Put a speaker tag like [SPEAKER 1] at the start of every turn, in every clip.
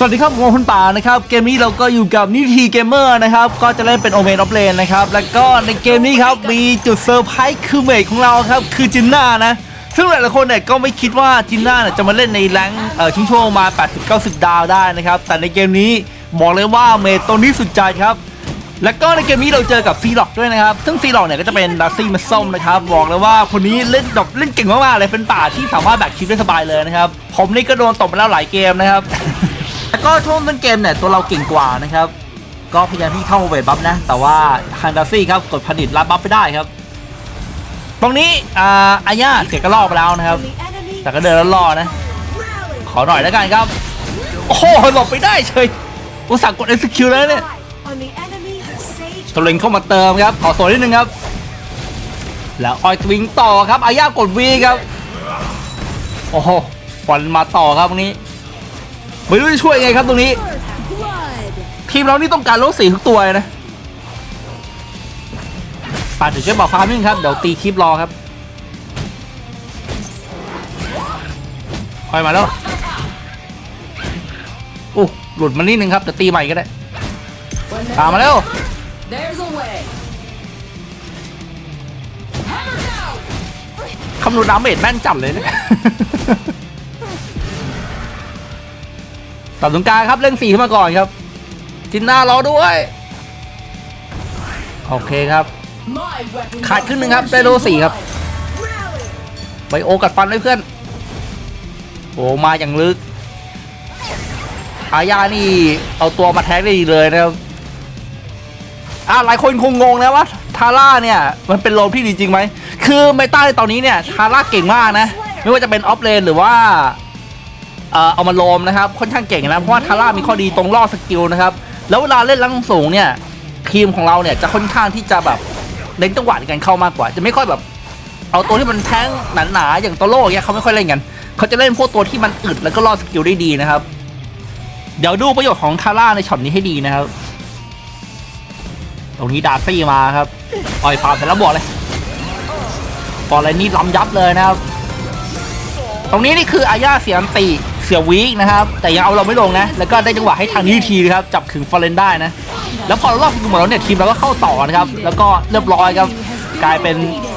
[SPEAKER 1] สวัสดีครับผมคุณป่านะครับเกมนี้เราก็อยู่กับนิทีเกมเมอร์นะครับก็จะเล่นเป็นโอเมนออฟเลนนะครับแล้วก็ในเกมนี้ครับมีจุดเซอร์ไพรส์คือเมทของเราครับคือจินน่านะซึ่งหลายๆคนเนี่ยก็ไม่คิดว่าจินน่าเนี่ยจะมาเล่นในแรงเอ่อชิงช่วงมา 80-90 ดาวได้นะครับแต่ในเกมนี้บอกเลยว่าเมทตัวนี้สุดใจครับแล้วก็ในเกมนี้เราเจอกับซีล็อกด้วยนะครับ ซึ่งซีล็อกเนี่ยก็จะเป็นดัซซี่มัสส้มนะครับ บอกเลยว่าคนนี้เล่นดอกเล่นเก่งมากๆเลย เป็นป่าที่สามารถแบกคลิปได้สบายเลยนะครับ ผมนี่ก็โดนตบมาแล้วหลายเกมนะครับ แล้วก็ช่วงต้นเกมเนี่ยตัวเราเก่งกว่านะครับ ก็พยายามที่เข้าเวทบัฟนะ แต่ว่าทางดัซซี่ครับกดผลิตรับบัฟไม่ได้ครับ ตรงนี้อ่าอาญาเสียกระลอกไปแล้วนะครับ แต่ก็เดินแล้วรอนะ ขอหน่อยแล้วกันครับ โอ้โหหลบไปได้เฉยอุตส่าห์กด execute แล้วเนี่ยตัวเล็งเข้ามาเติมครับ ขอสวนนิดนึงครับ แล้วออยสวิงต่อครับอาญากดวีครับ โอ้โหบอลมาต่อครับตรงนี้ ไม่รู้จะช่วยยังไงครับตรงนี้ ทีมเรานี่ต้องการโลสีทุกตัวเลยนะป่าดเดี๋ยวช่วยบอกความนิดนึงครับ เดี๋ยวตีคลิปรอครับออยมาแล้วโอ้หลุดมานิดนึงครับเดี๋ยวตีใหม่ก็ได้ตามมาแล้วคำนวณดาเมจแม่นจัดเลยเนะ ตัดตรงกลางครับเล่นสีขึ้นมาก่อนครับจินนารอด้วย โอเคครับ ขาดครึ่งหนึ่งครับได้โลสี่ครับไปโอกัดฟันด้วยเพื่อน โอ้มาอย่างลึก อาญานี่เอาตัวมาแท็กได้ดีเลยนะครับอ่าหลายคนคงงงนะว่าทาร่าเนี่ย มันเป็นโลมที่ดีจริงไหม คือเมต้าในตอนนี้เนี่ย ทาร่าเก่งมากนะ ไม่ว่าจะเป็นออฟเลนหรือว่า เอามาโลมนะครับค่อนข้างเก่งนะเพราะว่าทาร่ามีข้อดีตรงล่อสกิลนะครับแล้วเวลาเล่นลังสูงเนี่ยทีมของเราเนี่ยจะค่อนข้างที่จะแบบเน้นจังหวะในการเข้ามากกว่า จะไม่ค่อยแบบ เอาตัวที่มันแท้งหนาๆอย่างตโร่เนี่ยเขาไม่ค่อยเล่นกันเขาจะเล่นพวกตัวที่มันอึดแล้วก็ล่อสกิลได้ดีนะครับ เดี๋ยวดูประโยชน์ของทาร่าในช็อตนี้ให้ดีนะครับ ตรงนี้ดาซี่มาครับปล่อยฟาร์มเสร็จแล้วบอกเลยฟอร์เรนนี่ล้ำยับเลยนะครับ ตรงนี้นี่คืออาญาเสียอันติ เสียวีกนะครับ แต่ยังเอาเราไม่ลงนะ แล้วก็ได้จังหวะให้ทางนี้ทีนะครับ จับถึงฟอร์เรนได้นะ แล้วพอเรารอบหมดแล้วเนี่ยทีมเราก็เข้าต่อนะครับ แล้วก็เรียบร้อยครับ กลายเป็น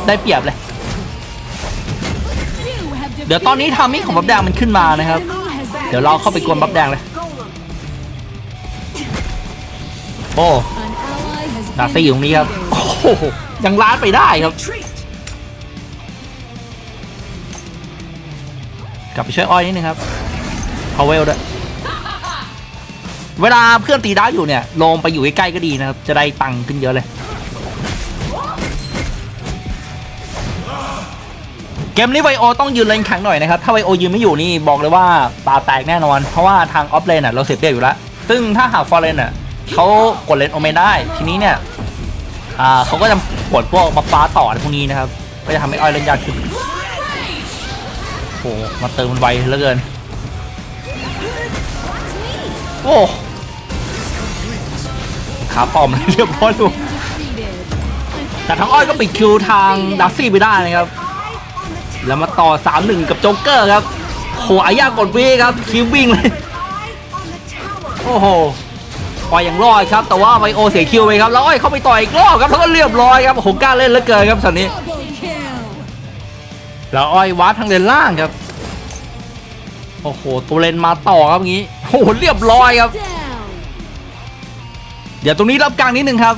[SPEAKER 1] ได้เปรียบเลย เดี๋ยวตอนนี้ทามิ่งของบับแดงมันขึ้นมานะครับ เดี๋ยวเราเข้าไปกวนบับแดงเลย โอ้ดาซี่อยู่ตรงนี้ครับ โอ้โหยังล้านไปได้ครับกลับไปช่วยอ้อยนิดนึงครับ เอาเวลด้วย เวลาเพื่อนตีดาอยู่เนี่ยลงไปอยู่ใกล้ๆก็ดีนะครับ จะได้ตังค์ขึ้นเยอะเลย เกมนี้ไวโอต้องยืนเลนแข็งหน่อยนะครับ ถ้าไวโอยืนไม่อยู่นี่บอกเลยว่าตาแตกแน่นอน เพราะว่าทางออฟเลนอะเราเสียเปรียบอยู่แล้ว ซึ่งถ้าหากฟอร์เรนอะเขากดเลนโอเมนได้ ทีนี้เนี่ยอ่าเขาก็จะกดพวกบัฟฟ้าต่อพวกนี้นะครับ ก็จะทำให้อ้อยเล่นยากขึ้นโอ้โหมาเติมมันไวเหลือเกิน โอ้ขาปลอมเรียบร้อยดูแต่ทางอ้อยก็ปิดคิวทางดัซซี่ไปได้นะครับ แล้วมาต่อ 3-1 กับโจ๊กเกอร์ครับโหอายากดวีครับคิววิ่งเลยโอ้โหปล่อยอย่างรอดครับ แต่ว่าไมโอเสียคิวไปครับแล้วอ้อยเข้าไปต่อยอีกรอบครับแล้วก็เรียบร้อยครับโหกล้าเล่นเหลือเกินครับสันนี้แล้วอ้อยวัดทางเลนล่างครับโอ้โหตัวเลนมาต่อครับงี้ โอ้โหเรียบร้อยครับ เดี๋ยวตรงนี้รับกลางนิดนึงครับ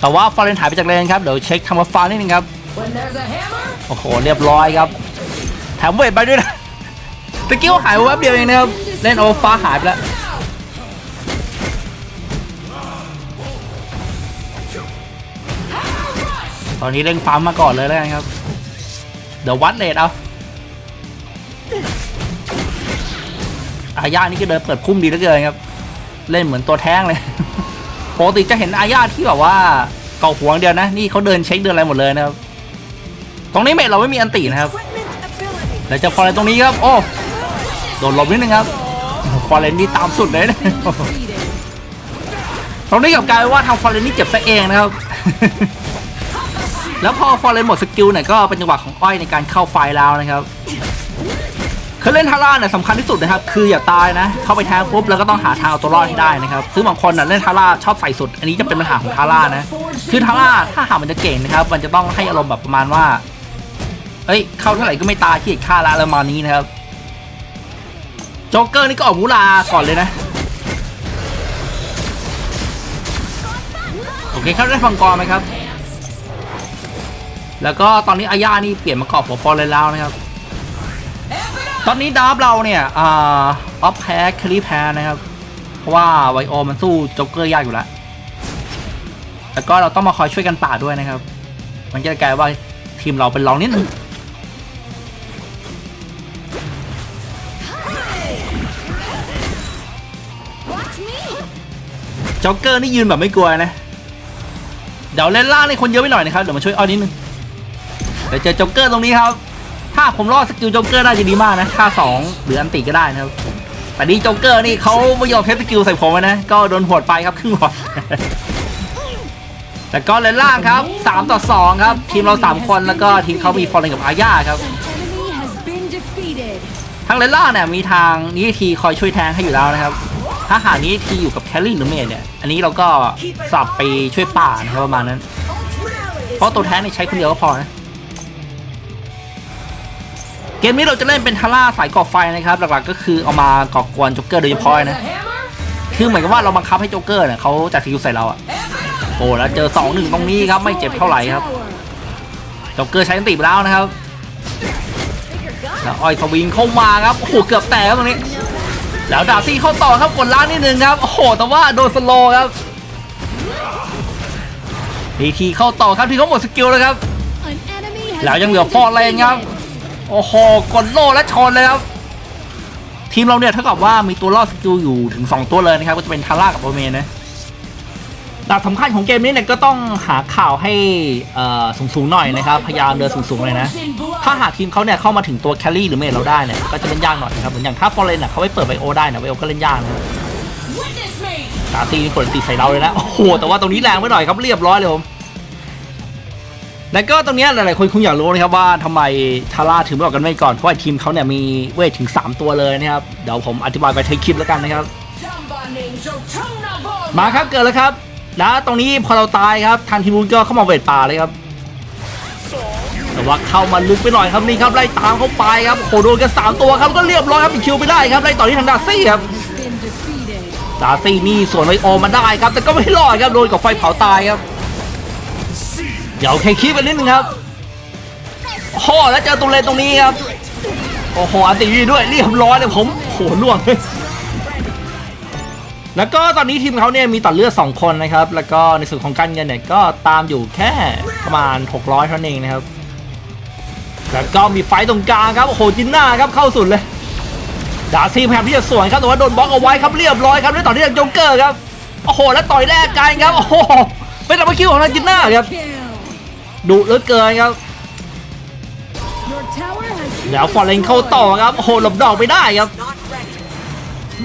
[SPEAKER 1] แต่ว่าฟาเรนหายไปจากเลนครับ เดี๋ยวเช็คทำมาฟานิดนึงครับ โอ้โหเรียบร้อยครับ แถมเวทไปด้วยนะตะกี้ว่าหายไปแวบเดียวเองนะครับ เล่นโอฟ้าหายไปแล้วตอนนี้เร่งฟาร์มมาก่อนเลยแล้วกันครับ เดี๋ยววัดเลทเอา อาญานี่ก็เดินเปิดพุ่มดีเหลือเกินครับ เล่นเหมือนตัวแท้งเลยปกติจะเห็นอาญาที่แบบว่าเกาหัวงเดียวนะ นี่เขาเดินเช็คเดินอะไรหมดเลยนะครับ ตรงนี้เมทเราไม่มีอันตีนะครับเดี๋ยวจะฟอร์เรนตรงนี้ครับ โอ้ โดนหลบนิดนึงครับ ฟอร์เรนนี่ตามสุดเลยนะตรงนี้กับกลายว่าทางฟอร์เรนนี่เจ็บซะเองนะครับ แล้วพอฟอร์เรนหมดสกิลเนี่ยก็เป็นจังหวะของอ้อยในการเข้าไฟแล้วนะครับ คือเล่นทาร่าเนี่ยสำคัญที่สุดนะครับคืออย่าตายนะ เข้าไปแทงปุ๊บแล้วก็ต้องหาทางเอาตัวรอดให้ได้นะครับซึ่งบางคนน่ะเล่นทาร่าชอบใส่สุด อันนี้จะเป็นปัญหาของทาร่านะ คือทาร่าถ้าหามันจะเก่งนะครับ มันจะต้องให้อารมณ์แบบประมาณว่า เอ้ย เข้าเท่าไหร่ก็ไม่ตายขี้เกียจฆ่าละอะไรประมาณนี้นะครับโจ๊กเกอร์นี่ก็ออกมูลาก่อนเลยนะโอเคครับได้ฟังกรไหมครับ แล้วก็ตอนนี้อาญานี่เปลี่ยนมาเกาะหัวฟอร์เลยแล้วนะครับ ตอนนี้ดาร์ฟเราเนี่ยอ่าออฟแพ้คลีแพ้นะครับ เพราะว่าไวโอมันสู้โจ๊กเกอร์ยากอยู่แล้ว แล้วก็เราต้องมาคอยช่วยกันป่าด้วยนะครับ มันจะกลายว่าทีมเราเป็นรองนิดนึงจ็อกเกอร์นี่ยืนแบบไม่กลัวนะ เดี๋ยวเล่นล่างนี่คนเยอะไปหน่อยนะครับ เดี๋ยวมาช่วยอ้อนิดนึงเดี๋ยวเจอจ็อกเกอร์ตรงนี้ครับ ถ้าผมรอดสกิลจ็อกเกอร์ได้จะดีมากนะท่าสองหรืออันติก็ได้นะครับแต่นี่จ็อกเกอร์นี่เขาไม่ยอมเทสสกิลใส่ผมนะ ก็โดนหวดไปครับครึ่งหลอดแต่ก็เลนล่างครับ 3 ต่อ 2 ครับ ทีมเรา 3 คนแล้วก็ทีมเขามีฟอร์เรนกับอาญาครับ ทางเลนล่างเนี่ยมีทางนิทีคอยช่วยแทงให้อยู่แล้วนะครับ ถ้าหากนิทีอยู่กับแคลรี่หรือเมดเนี่ย อันนี้เราก็สับไปช่วยป่านะครับประมาณนั้น เพราะตัวแทงเนี่ยใช้คนเดียวก็พอนะ เกมนี้เราจะเล่นเป็นทาร่าสายก่อไฟนะครับ หลักๆก็คือเอามาก่อกวนจ็อกเกอร์โดยเฉพาะนะ คือเหมือนกับว่าเราบังคับให้โจ๊กเกอร์เนี่ยเขาจัดสกิลใส่เราอะโอ้แล้วเจอ2 1ตรงนี้ครับไม่เจ็บเท่าไหร่ครับจ็อกเกอร์ใช้อันติไปแล้วนะครับแล้วอ้อยสวิงเข้ามาครับโอ้โหเกือบแตกตรงนี้ แล้วดาบซี่เข้าต่อครับกดล้างนิดนึงครับโอ้โหแต่ว่าโดนสโลครับทีทีเข้าต่อครับที่เขาหมดสกิลแล้วครับแล้วยังเหลือฟอร์เลนครับ โอ้โห กดโล่และชนเลยครับ ทีมเราเนี่ยเท่ากับว่ามีตัวรอดสกิลอยู่ถึง 2 ตัวเลยนะครับ ก็จะเป็นทาร่ากับโอเมนนะดาบสำคัญของเกมนี้เนี่ยก็ต้องหาข่าวให้สูงๆหน่อยนะครับ พยายามเดินสูงๆเลยนะ ถ้าหากทีมเขาเนี่ยเข้ามาถึงตัวแคลรี่หรือเมดเราได้เนี่ยก็จะเล่นยากหน่อยนะครับเหมือนอย่างถ้าฟอร์เรนอะเขาไปเปิดไบโอได้นะไบโอก็เล่นยากนะตาตีนี่กดตีใส่เราเลยนะโอ้โหแต่ว่าตรงนี้แรงไปหน่อยครับเรียบร้อยเลยผม แล้วก็ตรงนี้หลายๆคนคงอยากรู้นะครับว่าทำไมทาร่าถึงไม่ออกกันไม่ก่อน เพราะว่าทีมเขาเนี่ยมีเวทถึง 3 ตัวเลยนะครับ เดี๋ยวผมอธิบายไปท้ายคลิปแล้วกันนะครับ มาครับเกิดแล้วครับแล้วตรงนี้พอเราตายครับทางทีมูนก็เข้ามาเวทป่าเลยครับแต่ว่าเข้ามาลึกไปหน่อยครับนี่ครับไล่ตามเข้าไปครับโอ้โหโดนกันสามตัวครับก็เรียบร้อยครับคิวไปได้ครับไล่ต่อที่ทางดาซี่ครับดาซี่นี่สวนไวโอมาได้ครับ แต่ก็ไม่รอดครับโดนกับไฟเผาตายครับ เดี๋ยวแค่คีบกันนิดนึงครับโอ้โหแล้วเจอตรงเลนตรงนี้ครับโอ้โหอันตีด้วยเรียบร้อยเลยผมโอ้โหล่วงเลยแล้วก็ตอนนี้ทีมเขาเนี่ยมีตัดเลือด2คนนะครับ แล้วก็ในส่วนของการเงินเนี่ยก็ตามอยู่แค่ประมาณ 600 เท่านั้นเองนะครับ แล้วก็มีไฟตรงกลางครับโอ้โหจินน้าครับเข้าสุดเลยดาซี่พยายามที่จะสวนครับแต่ว่าโดนบล็อกเอาไว้ครับเรียบร้อยครับด้วยต่อที่จากโจ๊กเกอร์ครับโอ้โหแล้วต่อยแรกกันครับโอ้โหเป็นดับเบิลคิวของทางจินน้าครับ ดุเหลือเกินครับ
[SPEAKER 2] Your tower has been
[SPEAKER 1] แล้วฟอร์เรนเข้าต่อครับโอ้โหหลบดอกไปได้ครับ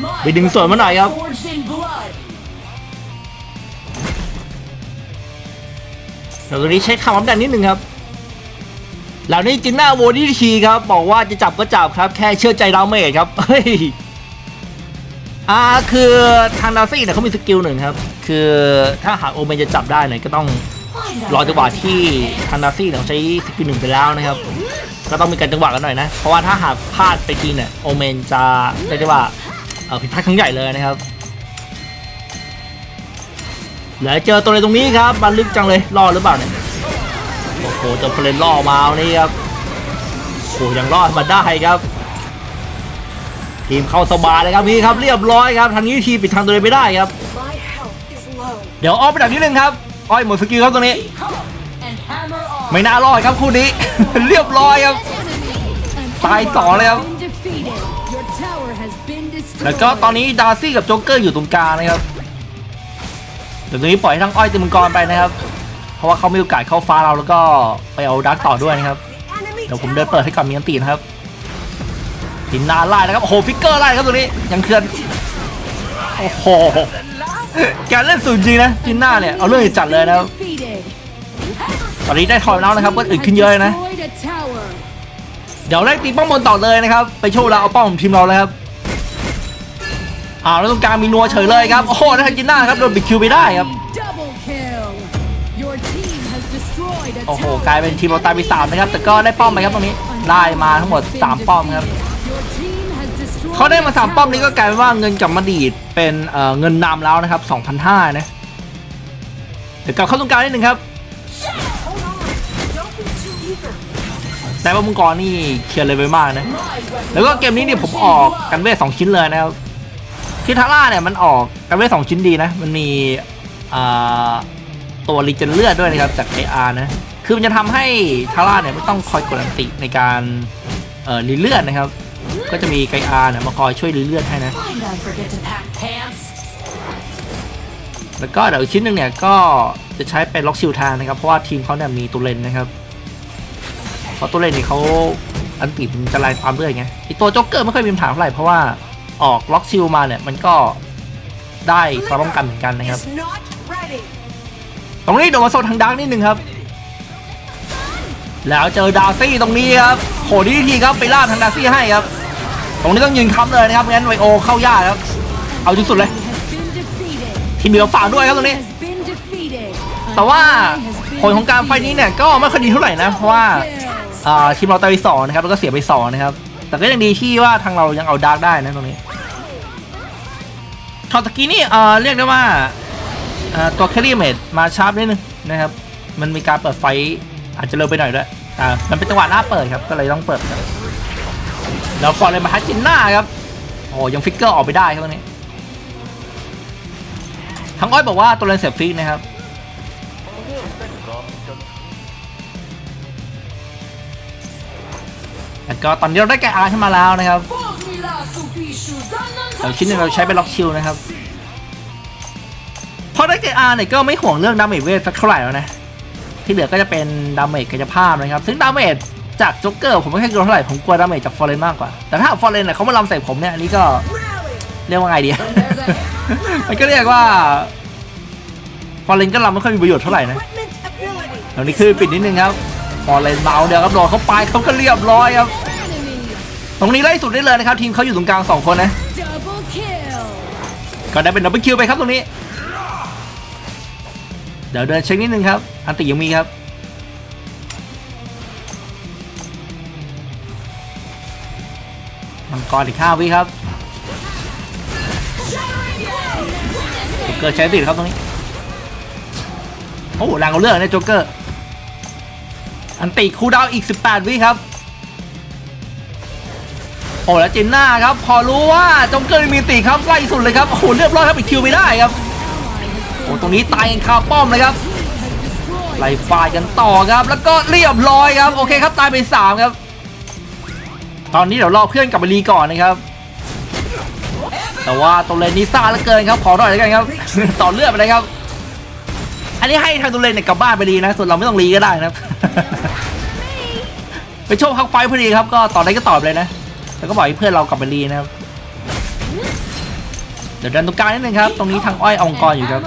[SPEAKER 3] My
[SPEAKER 1] ไปดึงสวนมาหน่อยครับ
[SPEAKER 3] Forged in blood.
[SPEAKER 1] เดี๋ยวตรงนี้ใช้คำอัปเดตนิดนึงครับ แล้วนี่จินหน้าโวดี้ทีครับ บอกว่าจะจับก็จับครับ แค่เชื่อใจดาวเมจครับ เฮ้ย อ่าคือทางดาซี่เนี่ยเขามีสกิลหนึ่งครับ คือถ้าหากโอเมนจะจับได้เนี่ยก็ต้อง รอจังหวะที่ทางดาซี่เนี่ยเขาใช้สกิลหนึ่งไปแล้วนะครับ ก็ต้องมีการจังหวะกันหน่อยนะ เพราะว่าถ้าหากพลาดไปทีเนี่ยโอเมนจะเรียกได้ว่าเอ่อผิดพลาดครั้งใหญ่เลยนะครับแล้วเจอตัวอะไรตรงนี้ครับมันลึกจังเลยรอดหรือเปล่าเนี่ยโอ้โหเจอเพลนล่อมาวันนี้ครับโอ้โหยังรอดมาได้ครับทีมเข้าสบายเลยครับนี่ครับเรียบร้อยครับทางนี้ทีมปิดทางตัวเองไม่ได้ครับ
[SPEAKER 3] My health is low.
[SPEAKER 1] เดี๋ยวออกไปดักนิดนึงครับ อ้อยหมดสกิลครับตรงนี้ ไม่น่ารอดครับคู่นี้ เรียบร้อยครับ ตายสองเลยครับ แล้วก็ตอนนี้ดาร์ซี่กับโจ๊กเกอร์อยู่ตรงกลางนะครับ เดี๋ยวตรงนี้ปล่อยให้ทั้งอ้อยติมังกรไปนะครับ เพราะว่าเขามีโอกาสเข้าฟ้าเราแล้วก็ไปเอาดักต่อด้วยนะครับ เดี๋ยวผมเดินเปิดให้ก่อนมีอันตีนะครับหินนาไล่นะครับโอ้โหฟิกเกอร์ไล่ครับตรงนี้ ยังเคลื่อน โอ้โห แกเล่นสุดจริงนะจินหน้าเนี่ย เอาเรื่องจัดเลยนะครับตอนนี้ได้ทอยแล้วนะครับก็อึดขึ้นเยอะเลยนะ เดี๋ยวไล่ตีป้อมบนต่อเลยนะครับ ไปโชว์เราเอาป้อมของทีมเราเลยครับอ้าวแล้วตรงกลางมีนัวเฉยเลยครับ โอ้โหแล้วทางจินน่าครับโดนบิดคิวไปได้ครับโอ้โหกลายเป็นทีมเราตายไปสามนะครับแต่ก็ได้ป้อมไปครับตรงนี้ได้มาทั้งหมด 3 ป้อมครับ เขาได้มา
[SPEAKER 2] a
[SPEAKER 1] 3ป้อมนี้ก็กลายเป็นว่าเงินกลับมาดีดเป็นเงินนำแล้วนะครับ2,500นะเดี๋ยวกลับเข้าตรงกลางนิดนึงครับ แต่ว่ามังกรนี่เคลียร์เลยไปมากนะ แล้วก็เกมนี้เนี่ยผมออกกันเวทสองชิ้นเลยนะครับคือทาร่าเนี่ยมันออกกันเวทสองชิ้นดีนะ มันมีตัวรีเจนเลือดด้วยนะครับจาก AR นะ คือมันจะทำให้ทาร่าเนี่ยไม่ต้องคอยกดอันติในการรีเลือดนะครับ ก็จะมีไกอาร์เนี่ยมาคอยช่วยรีเลือดให้นะ แล้วก็เดี๋ยวอีกชิ้นหนึ่งเนี่ยก็จะใช้เป็นล็อกชิลแทนนะครับ เพราะว่าทีมเขาเนี่ยมีตัวเลนนะครับเพราะตัวเลนเนี่ยเขาอันติมันจะไล่ตามเรื่อยไงไอตัวโจ๊กเกอร์ไม่ค่อยมีปัญหาเท่าไหร่เพราะว่าออกล็อกชิลมาเนี่ยมันก็ได้ความป้องกันเหมือนกันนะครับ ตรงนี้โดนมาโซนทางดักนิดนึงครับ แล้วเจอดาร์ซี่ตรงนี้ครับโหดีทีครับไปล่าทางดาร์ซี่ให้ครับ รงนี้ต้องยืนค้ำเลยนะครับงั้นไวโอเข้ายากครับเอาที่สุดเลย ทีมเดียวฝากด้วยครับตรงนี้ แต่ว่าผลของการไฟนี้เนี่ยก็ไม่ค่อยดีเท่าไหร่นะเพราะว่าทีมเราตายไปสองนะครับแล้วก็เสียไปสองนะครับ แต่ก็ยังดีที่ว่าทางเรายังเอาดาร์กได้นะตรงนี้ช็อตตะกี้นี่เรียกได้ว่าตัวแคลรี่เมดมาชาร์ปนิดนึงนะครับ มันมีการเปิดไฟอาจจะเร็วไปหน่อยด้วยอ่ามันเป็นจังหวะหน้าเปิดครับก็เลยต้องเปิดครับ แล้วฟอร์เรนมาฮัตจินหน้าครับ โอ้ยังฟิกเกอร์ออกไปได้ครับตรงนี้ ทั้งอ้อยบอกว่าตัวเลนเสียฟิกนะครับแล้วก็ตอนนี้เราได้แกอาร์ขึ้นมาแล้วนะครับเดี๋ยวชิ้นหนึงเราใช้เป็นล็อกชิลนะครับพอได้แกอาร์เนี่ยก็ไม่ห่วงเรื่องดาเมจเวทสักเท่าไหร่แล้วนะ ที่เหลือก็จะเป็นดาเมจกายภาพนะครับ ซึ่งดาเมจ จากจ็อกเกอร์ผมไม่ค่อยกลัวเท่าไหร่ผมกลัวดาเมจจากฟอร์เรนมากกว่า แต่ถ้าฟอร์เรนเนี่ยเขามาลำใส่ผมเนี่ยอันนี้ก็
[SPEAKER 3] Rally.
[SPEAKER 1] เรียกว่าไงดี มันก็เรียกว่าฟอร์เรนก็ลำไม่ค่อยมีประโยชน์เท่าไหร่นะ
[SPEAKER 3] Equipment ability.
[SPEAKER 1] เดี๋ยวนี้คือปิดนิดนึงครับฟอร์เรนเมาเดียวครับโดนเขาไปเขาก็เรียบร้อยครับ
[SPEAKER 2] Enemy
[SPEAKER 1] ตรงนี้ไล่สุดได้เลยนะครับ ทีมเขาอยู่ตรงกลางสองคนนะ
[SPEAKER 2] double kill.
[SPEAKER 1] ก็ได้เป็นดับเบิลคิวไปครับตรงนี้ เดี๋ยวเดินเช็คนิดนึงครับ อันติยังมีครับ มังกรอีกห้าวิครับโจ๊กเกอร์ใช้ติดครับตรงนี้ โอ้โหแรงเอาเรื่องนี่ยโจ๊กเกอร์ อันติคูดาวอีก 18 วิครับ โอ้แล้วจินน่าครับ พอรู้ว่าจงเกอร์มีตีครับไล่สุดเลยครับ โอ้โหเรียบร้อยครับอีกคิวไม่ได้ครับ โอ้ตรงนี้ตายกันคาป้อมเลยครับไล่ฝ่ายกันต่อครับ แล้วก็เรียบร้อยครับ โอเคครับตายไปสามครับ ตอนนี้เดี๋ยวรอเพื่อนกลับไปรีก่อนนะครับ แต่ว่าตัวเลนนี้ซ่าเหลือเกินครับขอหน่อยแล้วกันครับ ต่อเลือดไปเลยครับ อันนี้ให้ทางตัวเลนเนี่ยกลับบ้านไปรีนะ ส่วนเราไม่ต้องรีก็ได้นะครับ ไปชว์พักไฟพอดีครับ ก็ตอนนี้ก็ตอบเลยนะ แล้วก็บอกให้เพื่อนเรากลับไปรีนะครับ เดี๋ยวดินตรงกลางนิดนึงครับ ตรงนี้ทางอ้อยองกรอยู่ครับ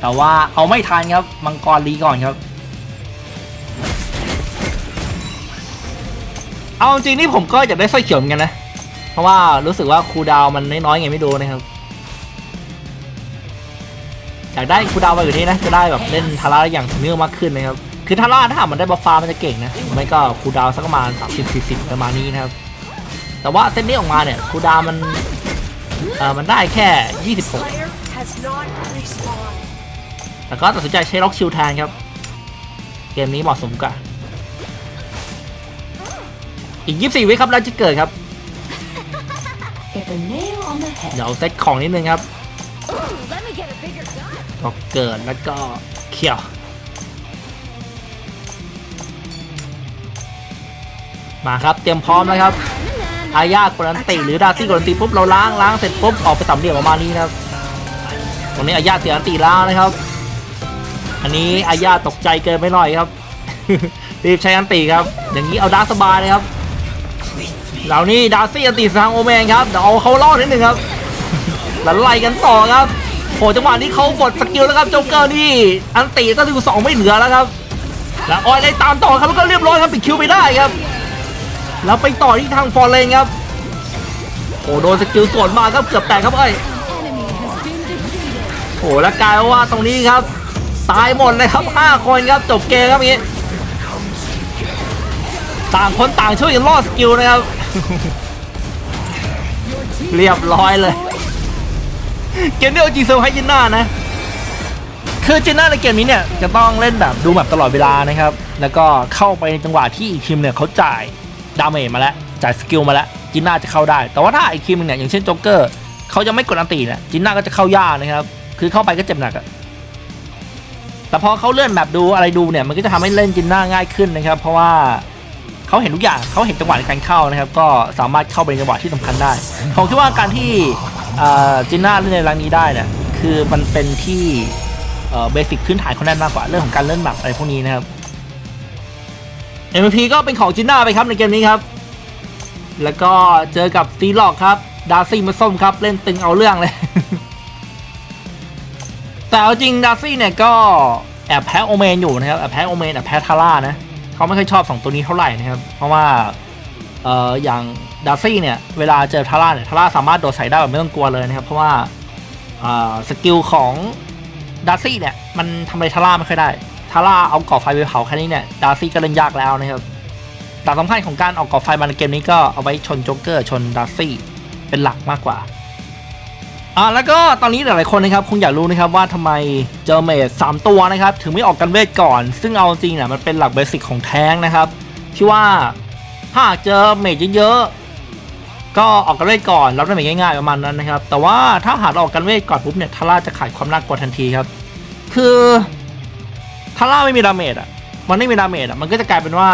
[SPEAKER 1] แต่ว่าเอาไม่ทันครับ มังกรรีก่อนครับ เอาจริงนี่ผมก็อยากได้สร้อยเขียวเหมือนกันนะ เพราะว่ารู้สึกว่าคูดาวมันน้อยๆไงไม่ดูนะครับ อยากได้คูดาวน์ไปกว่นี้นะ จะได้แบบเล่นทาร่าอย่างเนื่องมากขึ้นนะครับ คือทาร่าถ้ามันได้บัฟฟ้ามันจะเก่งนะ ไม่ก็คูดาวสักประมาณ30 40ประมาณนี้นะครับ แต่ว่าเซตนี้ออกมาเนี่ยคูดาวมันเอ่อมันได้แค่26
[SPEAKER 3] Slayer has not respawned.
[SPEAKER 1] แต่ก็ตัดสินใจใช้ล็อกชิลแทนครับ เกมนี้เหมาะสมกว่า อีก 24 วิครับแล้วจะเกิดครับ
[SPEAKER 3] Hit the nail on the head.
[SPEAKER 1] เดี๋ยวเซตของนิดนึงครับ
[SPEAKER 2] Let me get a bigger gun.
[SPEAKER 1] ก็เกิดแล้วก็เขี่ยว มาครับเตรียมพร้อมนะครับอาญากรันติหรือดาร์ซี่กรันติปุ๊บเราล้างล้างเสร็จปุ๊บออกไปสามเหลี่ยมประมาณนี้นะครับ ตรงนี้อาญาเสียอันติแล้วนะครับ อันนี้อาญาตกใจเกินไปหน่อยครับ รีบใช้อันติครับ อย่างนี้เอาดาร์กสบายเลยครับ เหล่านี้ดาซี่อันติทางโอแมนครับเดี๋ยวเอาเขารอนิดนึงครับแล้วไล่กันต่อครับโหจังหวะนี้เขาบดสกิลแล้วครับโจ๊กเกอร์นี่ อันติก็ดูสองไม่เหลือแล้วครับ แล้วออยได้ตามต่อครับแล้วก็เรียบร้อยครับปิดคิวไปได้ครับ แล้วไปต่อที่ทางฟอร์เรนครับโอ้โดนสกิลสวนมาครับเกือบแตกครับเอ้ยโอ้แล้วกลายเป็นว่าตรงนี้ครับ ตายหมดเลยครับ 5 คนครับจบเกมครับอย่างนี้ ต่างคนต่างช่วยกันล่อสกิลนะครับ เรียบร้อยเลย เกมนี้เอาจริงเซอร์ไพรส์จินน่านะ คือจินน่าในเกมนี้เนี่ยจะต้องเล่นแบบดูแบบตลอดเวลานะครับ แล้วก็เข้าไปในจังหวะที่อีกทีมเนี่ยเขาจ่ายดาเมจมาแล้วจ่ายสกิลมาแล้วจินน่าจะเข้าได้ แต่ว่าถ้าอีกทีมนึงเนี่ยอย่างเช่นโจ๊กเกอร์เขาจะไม่กดอันตีนี่ยจินน่าก็จะเข้ายากนะครับ คือเข้าไปก็เจ็บหนักอะแต่พอเขาเลื่อนแบบดูอะไรดูเนี่ยมันก็จะทำให้เล่นจินน่าง่ายขึ้นนะครับ เพราะว่า เขาเห็นทุกอย่างเขาเห็นจังหวะในการเข้านะครับ ก็สามารถเข้าไปในจังหวะที่สำคัญได้ผมคิดว่าการที่จินน่าเล่นในรังนี้ได้เนี่ยคือมันเป็นที่เบสิกพื้นฐานเขาแน่นมากกว่าเรื่องของการเล่นแบบอะไรพวกนี้นะครับ MVP ก็เป็นของจินน่าไปครับในเกมนี้ครับ แล้วก็เจอกับซีล็อกครับดาซี่มาส้มครับเล่นตึงเอาเรื่องเลย แต่เอาจริงดาซี่เนี่ยก็แอบแพ้โอเมนอยู่นะครับแอบแพ้โอเมนแอบแพ้ทาร่านะ เขาไม่ค่อยชอบสองตัวนี้เท่าไหร่นะครับ เพราะว่าเอ่ออย่างดาร์ซี่เนี่ย เวลาเจอทาร่าเนี่ยทาร่าสามารถโดดใส่ได้แบบไม่ต้องกลัวเลยนะครับ เพราะว่าอ่าสกิลของดาร์ซี่เนี่ยมันทำอะไรทาร่าไม่ค่อยได้ทาร่าเอาก่อไฟไปเผาแค่นี้เนี่ยดาร์ซี่ก็เล่นยากแล้วนะครับแต่สำคัญของการออกก่อไฟมาในเกมนี้ก็เอาไว้ชนโจ๊กเกอร์ชนดาร์ซี่เป็นหลักมากกว่า อ่าแล้วก็ตอนนี้หลายๆคนนะครับคงอยากรู้นะครับว่าทำไมเจอเมจสามตัวนะครับถึงไม่ออกกันเวทก่อน ซึ่งเอาจริงเนี่ยมันเป็นหลักเบสิกของแท้งนะครับ ที่ว่าถ้าเจอเมจเยอะๆก็ออกกันเวทก่อนรับได้เมจง่ายๆประมาณนั้นนะครับ แต่ว่าถ้าหากออกกันเวทก่อนปุ๊บเนี่ยทาร่าจะขาดความน่ากลัวทันทีครับ คือทาร่าไม่มีดาเมจอะมันไม่มีดาเมจอะมันก็จะกลายเป็นว่า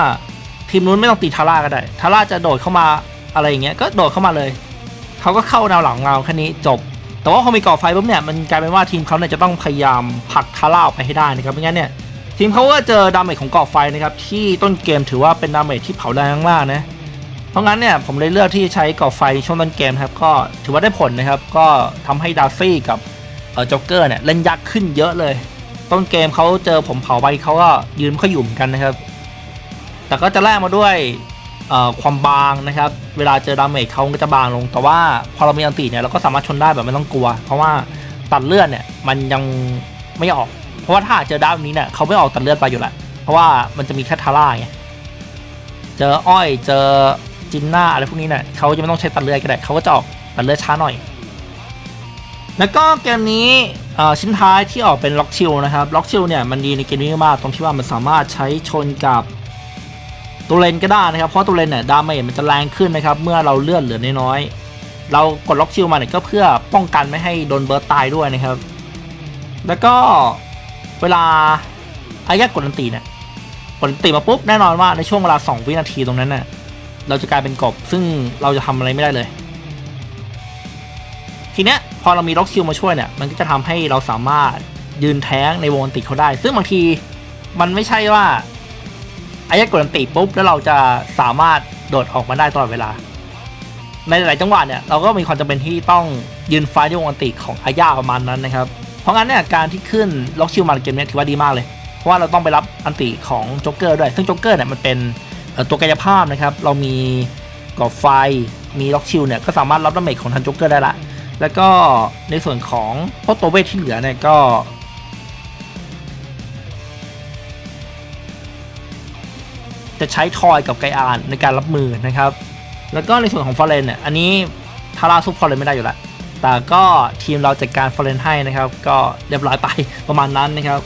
[SPEAKER 1] ทีมนู้นไม่ต้องตีทาร่าก็ได้ทาร่าจะโดดเข้ามาอะไรอย่างเงี้ยก็โดดเข้ามาเลยเขาก็เข้าแนวหลังเราแค่นี้จบ แต่ว่าพอมีก่อไฟปุ๊บเนี่ยมันกลายเป็นว่าทีมเขาเนี่ยจะต้องพยายามผลักทาร่าออกไปให้ได้นะครับไม่งั้นเนี่ยทีมเขาก็เจอดาเมจของก่อไฟนะครับที่ต้นเกมถือว่าเป็นดาเมจที่เผาแรงมากนะเพราะงั้นเนี่ยผมเลยเลือกที่จะใช้ก่อไฟช่วงต้นเกมครับก็ถือว่าได้ผลนะครับก็ทำให้ดาร์ซี่กับเออจ็อกเกอร์เนี่ยเล่นยากขึ้นเยอะเลย ต้นเกมเขาเจอผมเผาไปเขาก็ยืนไม่ค่อยอยู่เหมือนกันนะครับ แต่ก็จะแลกมาด้วย ความบางนะครับ เวลาเจอดาเมจเขาก็จะบางลง แต่ว่าพอเรามีอันติเนี่ยเราก็สามารถชนได้แบบไม่ต้องกลัว เพราะว่าตัดเลือดเนี่ยมันยังไม่ออก เพราะว่าถ้าเจอดาแบนี้เนี่ยเขาไม่ออกตัดเลือดไปอยู่แล้ว เพราะว่ามันจะมีแค่ทาร่าไง เจออ้อยเจอจินน่าอะไรพวกนี้เนี่ยเขาจะไม่ต้องใช้ตัดเลือดก็ได้เขาก็จะออกตัดเลือดช้าหน่อย แล้วก็เกมนี้ชิ้นท้ายที่ออกเป็นล็อกชิลนะครับ ล็อกชิลเนี่ยมันดีในเกมนี้มากตรงที่ว่ามันสามารถใช้ชนกับ ตัวเลนก็ได้นะครับเพราะตัวเลนเนี่ยดาเมจมันจะแรงขึ้นนะครับเมื่อเราเลื่อนเหลือน้อยๆเรากดล็อกชิลมาเนี่ยก็เพื่อป้องกันไม่ให้โดนเบิร์ตตายด้วยนะครับ แล้วก็เวลาอายะกดอันตีเนี่ยกดอันตีมาปุ๊บแน่นอนว่าในช่วงเวลา 2 วินาทีตรงนั้นเนี่ยเราจะกลายเป็นกบซึ่งเราจะทำอะไรไม่ได้เลย ทีเนี้ยพอเรามีล็อกชิลมาช่วยเนี่ยมันก็จะทำให้เราสามารถยืนแท้งในวงอันติเขาได้ ซึ่งบางทีมันไม่ใช่ว่า อายะกดอันติปุ๊บแล้วเราจะสามารถโดดออกมาได้ตลอดเวลา ในหลายจังหวะเนี่ยเราก็มีความจำเป็นที่ต้องยืนไฟที่วงอันติของอายาประมาณนั้นนะครับ เพราะงั้นเนี่ยการที่ขึ้นล็อกชิลมาเกมเนี้ถือว่าดีมากเลย เพราะว่าเราต้องไปรับอันติของโจ๊กเกอร์ด้วย ซึ่งโจ๊กเกอร์เนี่ยมันเป็นตัวกายภาพนะครับ เรามีก่อไฟ มีล็อกชิลเนี่ยก็สามารถรับดาเมจของทันโจ๊กเกอร์ได้ละ แล้วก็ในส่วนของพวกตัวเวทที่เหลือเนี่ยก็ จะใช้ทอยกับไกอานในการรับมือนะครับ แล้วก็ในส่วนของฟอร์เรนเนี่ยอันนี้ทาราซุปฟอร์เรนไม่ได้อยู่แล้วแต่ก็ทีมเราจัดการฟอร์เรนให้นะครับ ก็เรียบร้อยไปประมาณนั้นนะครับ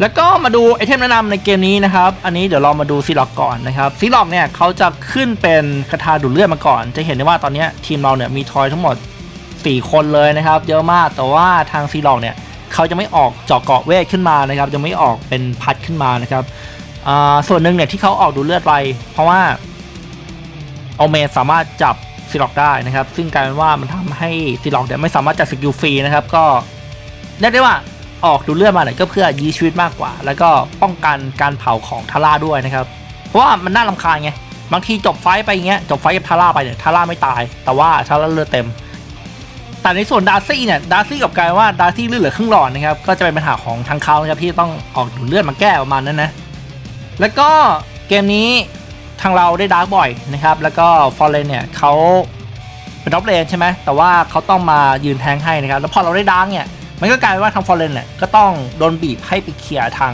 [SPEAKER 1] แล้วก็มาดูไอเทมแนะนำในเกมนี้นะครับ อันนี้เดี๋ยวเรามาดูซีล็อกก่อนนะครับซีล็อกเนี่ยเขาจะขึ้นเป็นคาถาดูดเลือดมาก่อน จะเห็นได้ว่าตอนนี้ทีมเราเนี่ยมีทอยทั้งหมด 4 คนเลยนะครับเยอะมากแต่ว่าทางซีล็อกเนี่ยเขาจะไม่ออกเจาะเกาะเวทขึ้นมานะครับจะไม่ออกเป็นพัดขึ้นมานะครับ ส่วนหนึ่งเนี่ยที่เขาออกดูเลือดไป เพราะว่าโอเมสามารถจับซีล็อกได้นะครับ ซึ่งกลายเป็นว่ามันทำให้ซีล็อกเนี่ยไม่สามารถจับสกิลฟรีนะครับ ก็เรียกได้ว่าออกดูเลือดมาเนี่ยก็เพื่อยื้อชีวิตมากกว่า แล้วก็ป้องกันการเผาของทาร่าด้วยนะครับ เพราะว่ามันน่ารำคาญไงบางทีจบไฟไปอย่างเงี้ยจบไฟกับทาร่าไปเนี่ยทาร่าไม่ตาย แต่ว่าทาร่าเลือดเต็ม แต่ในส่วนดาร์ซี่เนี่ยดาร์ซี่กับกลายว่าดาร์ซี่เลือดเหลือครึ่งหลอดนะครับก็จะเป็นปัญหาของทางเขานะครับที่ต้องออกดูเลือดมาแก้ประมาณนั้นนะ แล้วก็เกมนี้ทางเราได้ดาร์กบ่อยนะครับ แล้วก็ฟอร์เรนเนี่ยเขาเป็นท็อปเลนใช่ไหมแต่ว่าเขาต้องมายืนแทงให้นะครับ แล้วพอเราได้ดาร์กเนี่ย มันก็กลายเป็นว่าทางฟอร์เรนเนี่ยก็ต้องโดนบีบให้ไปเคลียร์ทาง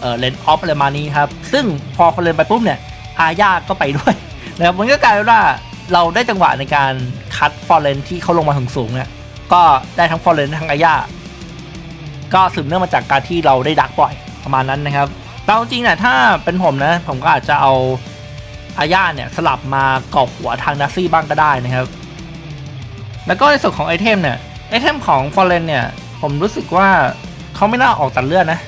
[SPEAKER 1] เอ่อเลนออฟอะไรมานี้ครับ ซึ่งพอฟอร์เรนไปปุ๊บเนี่ยอาญาก็ไปด้วยนะครับมันก็กลายเป็นว่าเราได้จังหวะในการคัดฟอร์เรนที่เขาลงมาถึงสูงเนี่ยก็ได้ทั้งฟอร์เรนทั้งอาญาก็สืบเนื่องมาจากการที่เราได้ดักบ่อยประมาณนั้นนะครับ แต่เอาจริงๆเนี่ยถ้าเป็นผมนะ ผมก็อาจจะเอาอาญาเนี่ยสลับมาก่อหัวทางดัซซี่บ้างก็ได้นะครับ แล้วก็ในส่วนของไอเทมเนี่ย ไอเทมของฟอร์เรนเนี่ย ผมรู้สึกว่าเขาไม่น่าออกตัดเลือดนะ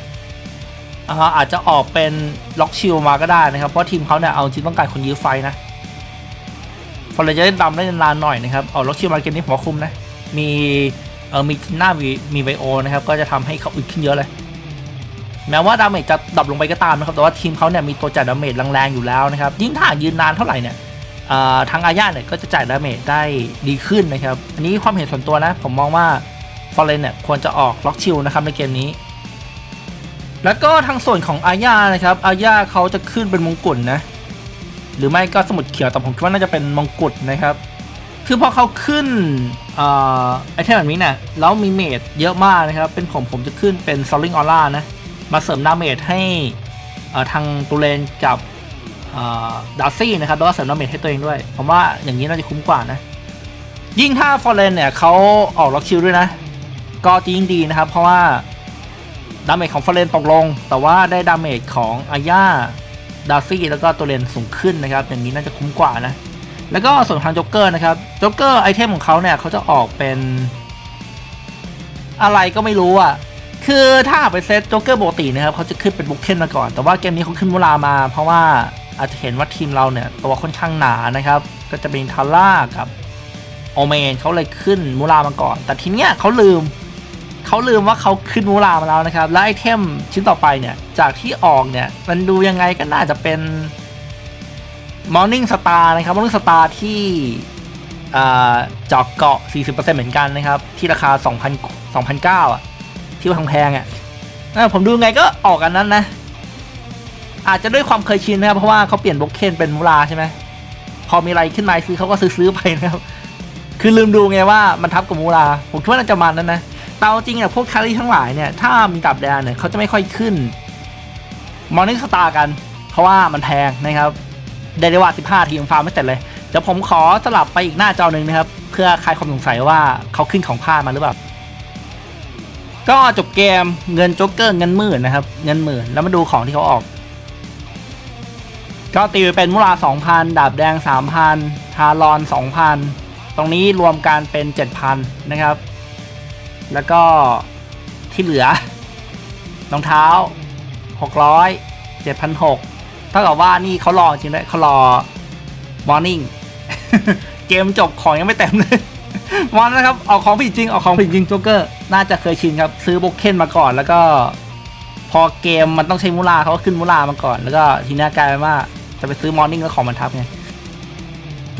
[SPEAKER 1] อาอาจจะออกเป็นล็อกชิลมาก็ได้นะครับ เพราะทีมเขาเนี่ยเอาจริงต้องการคนยื้อไฟนะฟอร์เรนจะได้ดำได้นานหน่อยนะครับออกล็อกชิลมาเกมนี้ผมว่าคุ้มนะ มีเออมีหน้ามีมีไวโอนะครับ ก็จะทำให้เขาอึดขึ้นเยอะเลย แม้ว่าดาเมจจะดรอปลงไปก็ตามนะครับแต่ว่าทีมเขาเนี่ยมีตัวจ่ายดาเมจแรงๆอยู่แล้วนะครับยิ่งถ้ายืนนานเท่าไหร่เนี่ยทางอาญาเนี่ยก็จะจ่ายดาเมจได้ดีขึ้นนะครับอันนี้ความเห็นส่วนตัวนะผมมองว่าฟอร์เรนเนี่ยควรจะออกล็อกชิลนะครับในเกมนี้ แล้วก็ทางส่วนของอาญานะครับอาญาเขาจะขึ้นเป็นมงกุฎนะหรือไม่ก็สมุดเขียวแต่ผมคิดว่าน่าจะเป็นมงกุฎนะครับคือพอเขาขึ้นอไอเทมแบบนี้เนี่ยแล้วมีเมจเยอะมากนะครับเป็นผมผมจะขึ้นเป็น Soaring Aura นะ มาเสริมดาเมจให้ทางตูเลนกับดาร์ซี่นะครับแล้วก็เสริมดาเมจให้ตัวเองด้วย ผมว่าอย่างนี้น่าจะคุ้มกว่านะ ยิ่งถ้าฟอร์เรนเนี่ยเขาออกล็อกชิลด้วยนะ ก็จะยิ่งดีนะครับ เพราะว่าดาเมจของฟอร์เรนตกลง แต่ว่าได้ดาเมจของอาญาดาร์ซี่แล้วก็ตัวเลนสูงขึ้นนะครับ อย่างนี้น่าจะคุ้มกว่านะ แล้วก็ส่วนทางจ็อกเกอร์นะครับจ็อกเกอร์ไอเทมของเขาเนี่ยเขาจะออกเป็นอะไรก็ไม่รู้อะ คือถ้าไปเซตจ็อกเกอร์ปกตินะครับเขาจะขึ้นเป็นบุกเคนมาก่อน แต่ว่าเกมนี้เขาขึ้นมูลามา เพราะว่าอาจจะเห็นว่าทีมเราเนี่ยตัวค่อนข้างหนานะครับ ก็จะเป็นทาร่ากับโอเมนเขาเลยขึ้นมูลามาก่อน แต่ทีเนี้ยเขาลืมเขาลืมว่าเขาขึ้นมูลามาแล้วนะครับและไอเทมชิ้นต่อไปเนี่ยจากที่ออกเนี่ยมันดูยังไงก็น่าจะเป็น Morning Star นะครับ Morning Star ที่อ่าจอกเกาะ 40%เหมือนกันนะครับ ที่ราคา 2,000 2,009อะ ที่ว่าแพงๆอะผมดูไงก็ออกอันนั้นนะ อาจจะด้วยความเคยชินนะครับ เพราะว่าเขาเปลี่ยนบล็อกเคนเป็นมูลาใช่ไหมพอมีอะไรขึ้นมาซื้อเขาก็ซื้อๆไปนะครับ คือลืมดูไงว่ามันทับกับมูลาผมคิดว่าน่าจะมันนั้นนะแต่เอาจริงเนี่ยพวกคลรี่ทั้งหลายเนี่ยถ้ามีดับแดงเนี่ยเขาจะไม่ค่อยขึ้น Morning Star กัน เพราะว่ามันแพงนะครับเดลิวา15 ทีมฟาร์มไม่เสร็จเลยเดี๋ยวผมขอสลับไปอีกหน้าจอหนึ่งนะครับ เพื่อคลายความสงสัยว่าเขาขึ้นของพลาดมาหรือเปล่า ก็จบเกมเงินโจ๊กเกอร์เงินหมื่นนะครับ เงินหมื่นแล้วมาดูของที่เขาออก ก็ตีไปเป็นมุรา2,000 ดาบแดง 3,000ทารอน 2,000 ตรงนี้รวมกันเป็น 7,000 นะครับ แล้วก็ที่เหลือรองเท้า 600 7,600เท่ากับว่านี่เขารอจริงด้วยเขารอมอร์นิ่งเกมจบของยังไม่เต็มเลย มอนนะครับออกของผิดจริงออกของผิดจริงโจ๊กเกอร์น่าจะเคยชินครับ ซื้อบุกเคนมาก่อนแล้วก็ พอเกมมันต้องใช้มูลาเขาก็ขึ้นมูลามาก่อน แล้วก็ทีนี้กลายเป็นว่าจะไปซื้อมอร์นิ่งแล้วของมันทับไง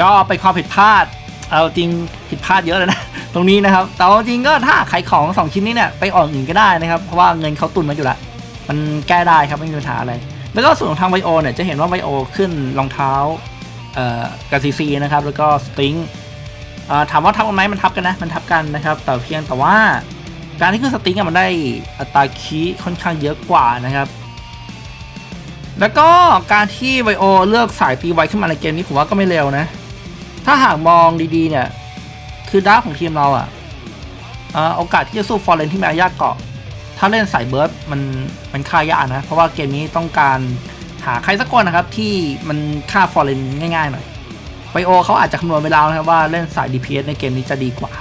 [SPEAKER 1] ก็เป็นความผิดพลาด เอาจริงผิดพลาดเยอะเลยนะตรงนี้นะครับแต่เอาจริงก็ถ้าขายของสองชิ้นนี้เนี่ยไปออกอื่นก็ได้นะครับ เพราะว่าเงินเขาตุนมาอยู่ละมันแก้ได้ครับไม่มีปัญหาอะไร แล้วก็ส่วนของทางไวโอเนี่ยจะเห็นว่าไวโอขึ้นรองเท้าเอ่อกับซีซีนะครับแล้วก็สติง ถามว่าทับกันไหมมันทับกันนะ มันทับกันนะครับ แต่เพียงแต่ว่าการที่ขึ้นสติงมันได้อัตราคีค่อนข้างเยอะกว่านะครับ แล้วก็การที่ไวโอเลือกสายตีไวขึ้นมาในเกมนี้ผมว่าก็ไม่เร็วนะ ถ้าหากมองดีๆเนี่ย คือดาร์ฟของทีมเราอะ่ะโอกาสที่จะสู้ฟอร์เรนที่มีอายาเกาะ ถ้าเล่นสายเบิร์ดมันมันฆ่ายากนะ เพราะว่าเกมนี้ต้องการหาใครสักคนนะครับที่มันฆ่าฟอร์เรนง่ายๆหน่อย ไบโอเขาอาจจะคำนวณไปแล้วนะครับว่าเล่นสาย DPS ในเกมนี้จะดีกว่า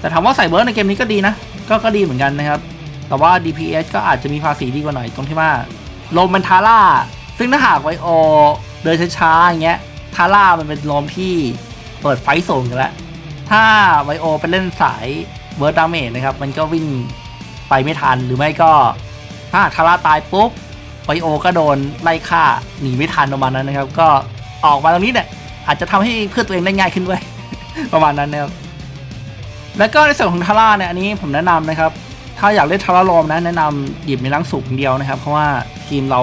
[SPEAKER 1] แต่ถามว่าสายเบิร์ดในเกมนี้ก็ดีนะ ก็ก็ดีเหมือนกันนะครับ แต่ว่า DPS ก็อาจจะมีภาษีดีกว่าหน่อยตรงที่ว่าโลมเป็นทาร่า ซึ่งถ้าหากไวโอเดินช้าๆอย่างเงี้ยทาร่ามันเป็นโลมที่เปิดไฟสูงกันแล้ว ถ้าไวโอไปเล่นสายเบิร์ดดาเมจนะครับ มันก็วิ่งไปไม่ทันหรือไม่ก็ ถ้าทาร่าตายปุ๊บไบโอก็โดนไล่ฆ่าหนีไม่ทันประมาณนั้นนะครับ ก็ออกมาตรงนี้เนี่ย อาจจะทำให้เพื่อตัวเองได้ง่ายขึ้นด้วย ประมาณนั้นนะครับแล้วก็ในส่วนของทาร่าเนี่ยอันนี้ผมแนะนำนะครับ ถ้าอยากเล่นทาร่าโรมนะแนะนำหยิบในร่างสูงเดียวนะครับ เพราะว่าทีมเรา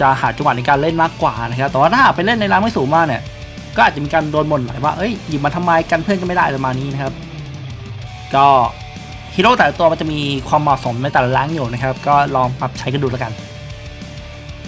[SPEAKER 1] จะหาจังหวะในการเล่นมากกว่านะครับแต่ว่าถ้าไปเล่นในร้านไม่สูงมากเนี่ย ก็อาจจะมีการโดนบ่นหน่อยว่าเอ้ยหยิบมาทำไมกันเพื่อนก็ไม่ได้ประมาณนี้นะครับ ก็ฮีโร่แต่ละตัวมันจะมีความเหมาะสมในแต่ละร้านอยู่นะครับ ก็ลองปรับใช้กันดูแล้วกัน